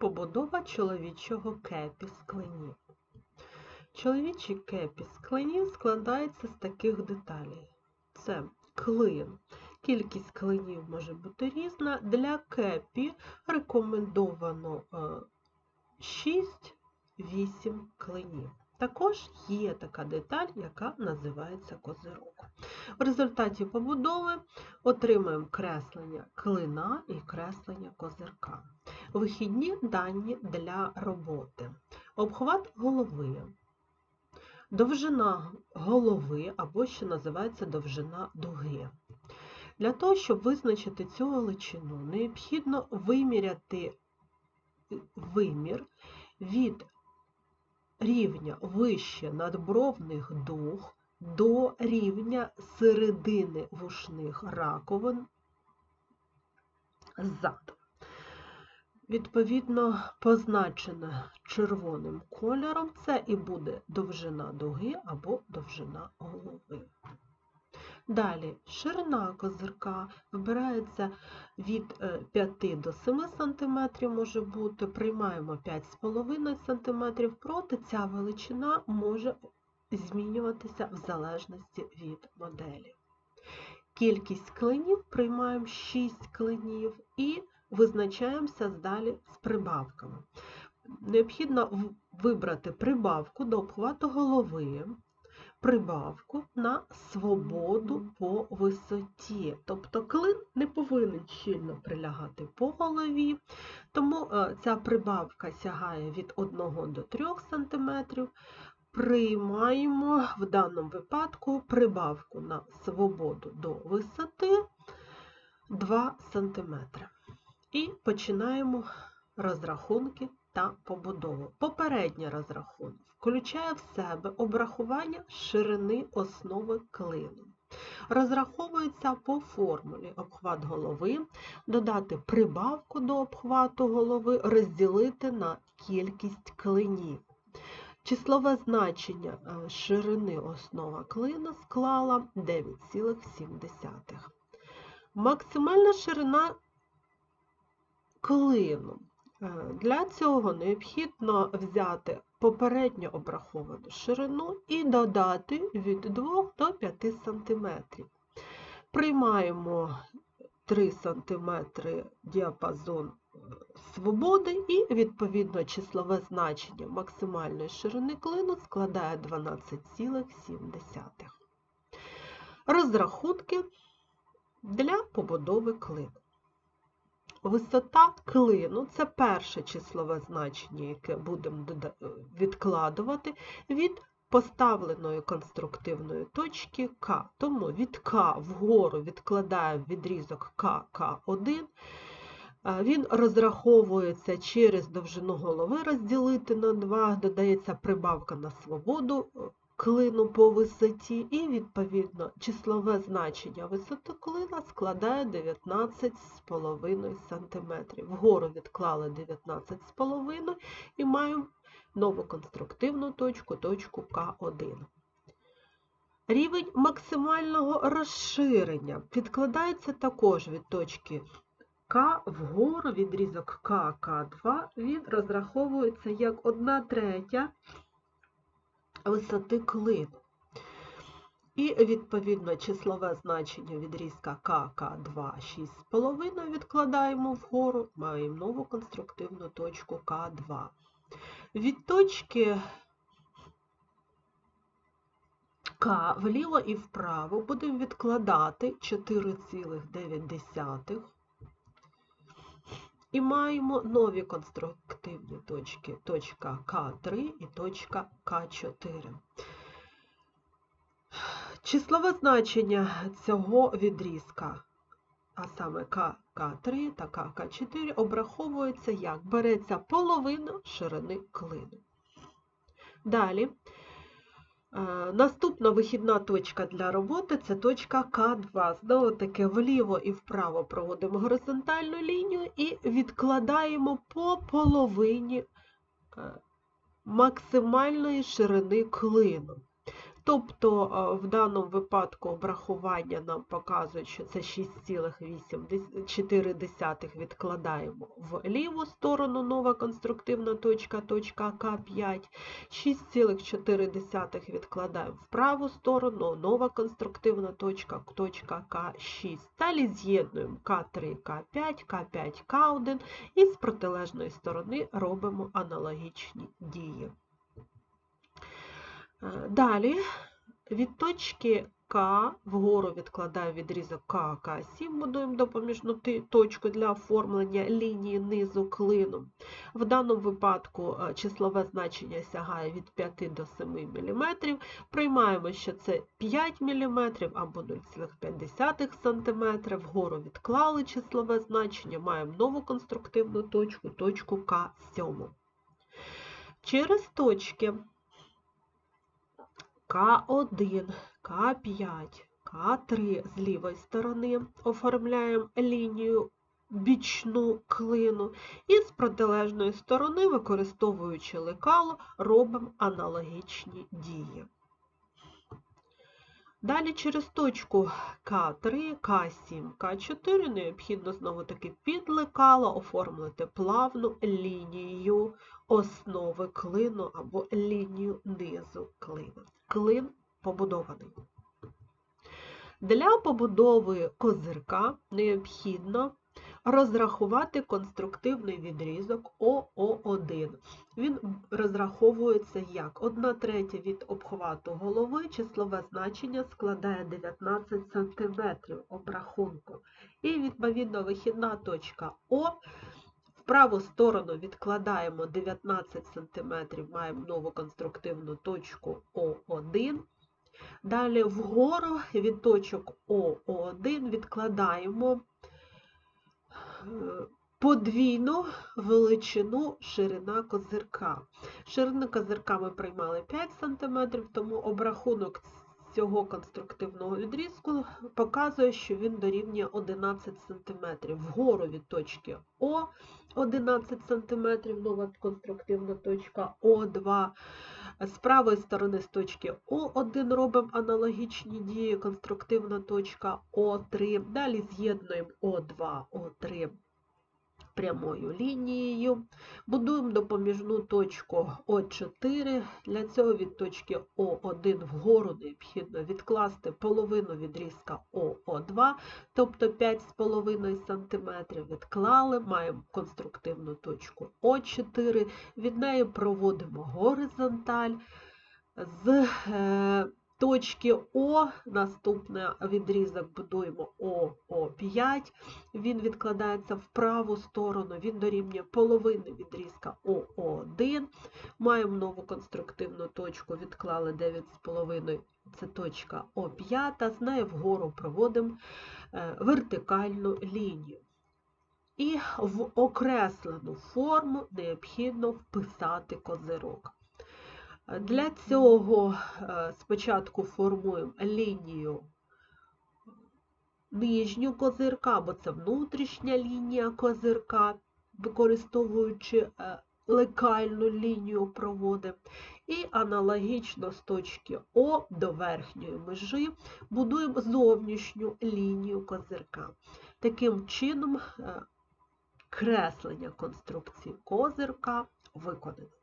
Побудова чоловічого кепі з клинів. Чоловічий кепі з клинів складається з таких деталей. Це клин. Кількість клинів може бути різна. Для кепі рекомендовано 6-8 клинів. Також є така деталь, яка називається козирок. В результаті побудови отримаємо креслення клина і креслення козирка. Вихідні дані для роботи. Обхват голови. Довжина голови або ще називається довжина дуги. Для того, щоб визначити цю величину, необхідно виміряти вимір від рівня вище надбровних дуг до рівня середини вушних раковин ззаду. Відповідно, позначена червоним кольором, це і буде довжина дуги або довжина голови. Далі ширина козирка вибирається від 5 е, до 7 см, може бути, приймаємо 5,5 см, проте ця величина може змінюватися в залежності від моделі. Кількість клинів приймаємо 6 клинів і визначаємося далі з прибавками. Необхідно вибрати прибавку до обхвату голови, прибавку на свободу по висоті. Тобто клин не повинен щільно прилягати по голові, тому е, ця прибавка сягає від 1 до 3 см. Приймаємо в даному випадку прибавку на свободу до висоти 2 см. І починаємо розрахунки та побудову. Попередній розрахунок включає в себе обрахування ширини основи клину. Розраховується по формулі обхват голови, додати прибавку до обхвату голови, розділити на кількість клинів. Числове значення е, ширини основа клина склала 9,7. Максимальна ширина клину. Е, для цього необхідно взяти попередньо обраховану ширину і додати від 2 до 5 см. Приймаємо 3 см діапазон е, свободи і, відповідно, числове значення максимальної ширини клину складає 12,7. Розрахунки для побудови клину. Висота клину це перше числове значення, яке будемо відкладувати від поставленої конструктивної точки К. Тому від К вгору відкладаємо відрізок КК1. Він розраховується через довжину голови розділити на 2, додається прибавка на свободу клину по висоті, і, відповідно, числове значення висоти клина складає 19,5 см. Вгору відклали 19,5 і маємо нову конструктивну точку, точку К1. Рівень максимального розширення підкладається також від точки К вгору відрізок К, К2, він розраховується як 1 третя висоти клину. І, відповідно, числове значення відрізка КК2 6,5 відкладаємо вгору, маємо нову конструктивну точку К2. Від точки К вліво і вправо будемо відкладати 4,9 і маємо нові конструктивні точки, точка К3 і точка К4. Числове значення цього відрізка, а саме КК3 та КК4, обраховується як береться половина ширини клину. Далі наступна вихідна точка для роботи це точка К2. Знову таки вліво і вправо проводимо горизонтальну лінію і відкладаємо по половині е, максимальної ширини клину. Тобто е, в даному випадку обрахування нам показують, що це 6,4 відкладаємо в ліву сторону, нова конструктивна точка, точка К5, 6,4 відкладаємо в праву сторону, нова конструктивна точка, точка К6. Далі з'єднуємо К3, К5, К5, К1 і з протилежної сторони робимо аналогічні дії. Е, Далі від точки К вгору відкладаю відрізок К, К7, будуємо допоміжну точку для оформлення лінії низу клину. В даному випадку е, числове значення сягає від 5 до 7 мм. Приймаємо, що це 5 мм або 0,5 см. Вгору відклали числове значення, маємо нову конструктивну точку, точку К7. Через точки К1, К5, К3 з лівої сторони оформляємо лінію бічну клину і з протилежної сторони, використовуючи лекало, робимо аналогічні дії. Далі через точку К3, К7, К4 необхідно знову-таки під лекало оформити плавну лінію основи клину або лінію низу клина. Клин побудований. Для побудови козирка необхідно розрахувати конструктивний відрізок ОО1. Він розраховується як 1 третя від обхвату голови, числове значення складає 19 см обрахунку. І відповідно вихідна точка О. В праву сторону відкладаємо 19 см, маємо нову конструктивну точку О1. Далі вгору від точок ОО1 відкладаємо подвійну величину ширина козирка. Ширину козирка ми приймали 5 см, тому обрахунок цього конструктивного відрізку показує, що він дорівнює 11 см. Вгору від точки О 11 см, нова конструктивна точка О2. З правої сторони з точки О1 робимо аналогічні дії, конструктивна точка О3. Далі з'єднуємо О2, О3 прямою лінією. Будуємо допоміжну точку О4. Для цього від точки О1 вгору необхідно відкласти половину відрізка ОО2, тобто 5,5 см. Відклали, маємо конструктивну точку О4. Від неї проводимо горизонталь. З е, точки О, наступний відрізок будуємо ОО5, він відкладається в праву сторону, він дорівнює половини відрізка ОО1. Маємо нову конструктивну точку, відклали 9,5, це точка О5, з нею вгору проводимо е, вертикальну лінію. І в окреслену форму необхідно вписати козирок. Для цього е, спочатку формуємо лінію нижню козирка, бо це внутрішня лінія козирка, використовуючи е, лекальну лінію проводимо. І аналогічно з точки О до верхньої межі будуємо зовнішню лінію козирка. Таким чином, е, креслення конструкції козирка виконано.